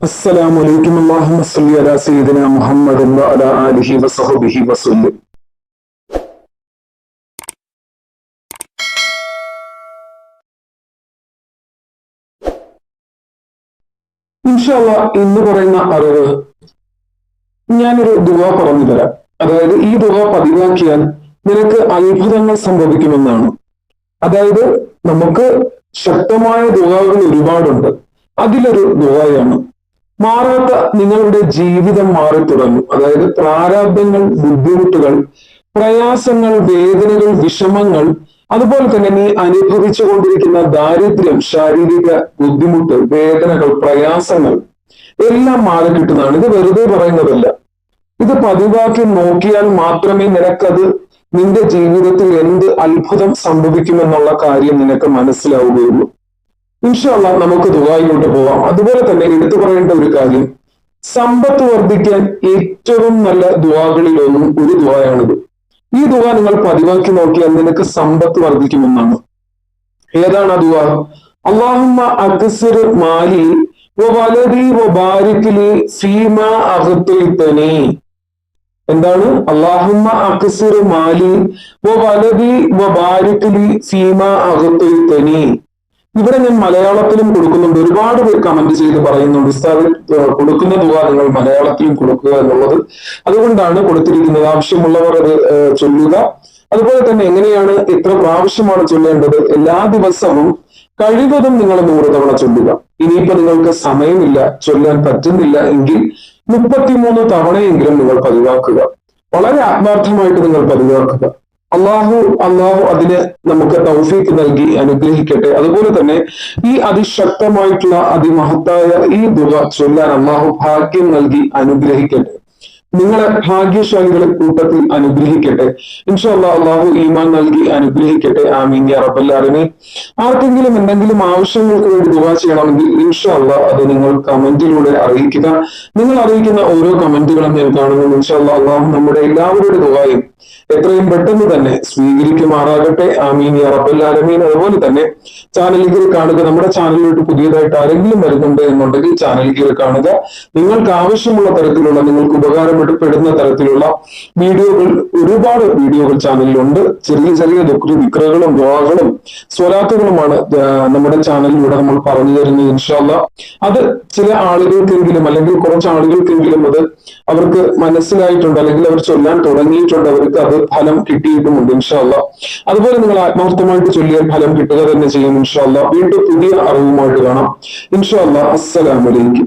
السلام عليكم اللهم صل على سيدنا محمد وعلى آله وصحبه وسلم ഇൻഷാല്ല ഇന്ന് പറയുന്ന അറിവ് ഞാനൊരു ദുവ പറഞ്ഞു തരാം അതായത് ഈ ദുവ പതിവാക്കിയാൽ നിനക്ക് അത്ഭുതങ്ങൾ സംഭവിക്കുമെന്നാണ് അതായത് നമുക്ക് ശക്തമായ ദുവകൾ ഒരുപാടുണ്ട് അതിലൊരു ദുവയാണ് മാറാത്ത നിങ്ങളുടെ ജീവിതം മാറി തുടങ്ങും. അതായത് പ്രാരാബ്ദങ്ങൾ ബുദ്ധിമുട്ടുകൾ പ്രയാസങ്ങൾ വേദനകൾ വിഷമങ്ങൾ അതുപോലെ തന്നെ നീ അനുഭവിച്ചു കൊണ്ടിരിക്കുന്ന ദാരിദ്ര്യം ശാരീരിക ബുദ്ധിമുട്ട് വേദനകൾ പ്രയാസങ്ങൾ എല്ലാം മാറി കിട്ടുന്നതാണ്. ഇത് വെറുതെ പറയുന്നതല്ല. ഇത് പതിവാക്കി നോക്കിയാൽ മാത്രമേ നിനക്കത് നിന്റെ ജീവിതത്തിൽ എന്ത് അത്ഭുതം സംഭവിക്കുമെന്നുള്ള കാര്യം നിനക്ക് മനസ്സിലാവുകയുള്ളൂ. ഇൻഷല്ല നമുക്ക് ദുബായിലോട്ട് പോവാം. അതുപോലെ തന്നെ എടുത്തു പറയേണ്ട ഒരു കാര്യം സമ്പത്ത് വർദ്ധിക്കാൻ ഏറ്റവും നല്ല ദുവാകളിൽ ഒന്നും ഒരു ദുവായാണിത് ഈ ദുവ നിങ്ങൾ പതിവാക്കി നോക്കിയാൽ നിനക്ക് സമ്പത്ത് വർദ്ധിക്കുമെന്നാണ്. ഏതാണ് ആ ദുവ അള്ളാഹുമ്മ അക്സിർ മാലി വലതി വബാരിക്കിലി സീമ അഹത്തുൽത്തനെ എന്താണ്? അള്ളാഹുമ്മ അക്സിർ മാലി വലതി വബാരിക്കിലി സീമ അഹത്തുൽത്തനെ ഇവിടെ ഞാൻ മലയാളത്തിലും കൊടുക്കുന്നുണ്ട്. ഒരുപാട് പേർ കമന്റ് ചെയ്ത് പറയുന്നുണ്ട് സാറിൽ കൊടുക്കുന്ന തുക നിങ്ങൾ മലയാളത്തിലും കൊടുക്കുക എന്നുള്ളത് അതുകൊണ്ടാണ് കൊടുത്തിരിക്കുന്നത്. ആവശ്യമുള്ളവർ അത് ചൊല്ലുക. അതുപോലെ തന്നെ എങ്ങനെയാണ് എത്ര പ്രാവശ്യമാണ് ചൊല്ലേണ്ടത്? എല്ലാ ദിവസവും കഴിവതും നിങ്ങൾ നൂറ് തവണ ചൊല്ലുക. ഇനിയിപ്പോ നിങ്ങൾക്ക് സമയമില്ല ചൊല്ലാൻ പറ്റുന്നില്ല എങ്കിൽ മുപ്പത്തിമൂന്ന് തവണയെങ്കിലും നിങ്ങൾ പതിവാക്കുക. വളരെ ആത്മാർത്ഥമായിട്ട് നിങ്ങൾ പതിവാക്കുക. അള്ളാഹു അള്ളാഹു അതിന് നമുക്ക് തൗഫീക്ക് നൽകി അനുഗ്രഹിക്കട്ടെ. അതുപോലെ തന്നെ ഈ അതിശക്തമായിട്ടുള്ള അതിമഹത്തായ ഈ ദുഃഖ ചൊല്ലാൻ അള്ളാഹു ഭാഗ്യം നൽകി അനുഗ്രഹിക്കട്ടെ. നിങ്ങളെ ഭാഗ്യശാലികളെ കൂട്ടത്തിൽ അനുഗ്രഹിക്കട്ടെ. ഇൻഷാല്ല അള്ളാഹു ഈമാൻ നൽകി അനുഗ്രഹിക്കട്ടെ. ആമീൻ യാ റബ്ബല്ലാലിനെ ആർക്കെങ്കിലും എന്തെങ്കിലും ആവശ്യങ്ങൾക്ക് വേണ്ടി ദുവാ ചെയ്യണമെങ്കിൽ ഇൻഷാല്ല അത് നിങ്ങൾ കമന്റിലൂടെ അറിയിക്കുക. നിങ്ങൾ അറിയിക്കുന്ന ഓരോ കമന്റുകളും ഞാൻ കാണുന്നു ഇൻഷാല്ല അള്ളാഹു നമ്മുടെ എല്ലാവരുടെ ദുവായും എത്രയും പെട്ടെന്ന് തന്നെ സ്വീകരിക്കുമാറാകട്ടെ. ആമീൻ. യാ ആലമീൻ. അതുപോലെ തന്നെ ചാനലിൽ കാണുക. നമ്മുടെ ചാനലിലോട്ട് പുതിയതായിട്ട് ആരെങ്കിലും വരുന്നുണ്ട് എന്നുണ്ടെങ്കിൽ ചാനലിൽ കാണുക. നിങ്ങൾക്ക് ആവശ്യമുള്ള തരത്തിലുള്ള നിങ്ങൾക്ക് ഉപകാരപ്പെടുന്ന തരത്തിലുള്ള വീഡിയോകൾ ഒരുപാട് വീഡിയോകൾ ചാനലിലുണ്ട് ചെറിയ ചെറിയ വിക്രകളും ദ്വാകളും സ്വലാത്തുകളുമാണ് നമ്മുടെ ചാനലിലൂടെ നമ്മൾ പറഞ്ഞു തരുന്നത് ഇൻഷാല്ല അത് ചില ആളുകൾക്കെങ്കിലും അല്ലെങ്കിൽ കുറച്ച് ആളുകൾക്കെങ്കിലും അത് അവർക്ക് മനസ്സിലായിട്ടുണ്ട് അല്ലെങ്കിൽ അവർ ചൊല്ലാൻ തുടങ്ങിയിട്ടുണ്ട് അവർക്ക് അത് ഫലം കിട്ടിയിട്ടുമുണ്ട് ഇൻഷാല്ല അതുപോലെ നിങ്ങൾ ആത്മാർത്ഥമായിട്ട് ചൊല്ലിയാൽ ഫലം കിട്ടുക തന്നെ ചെയ്യും ഇൻഷാല്ല വീണ്ടും പുതിയ അറിവുമായിട്ട് കാണാം. ഇൻഷാല്ല അസ്സലാമലൈക്കും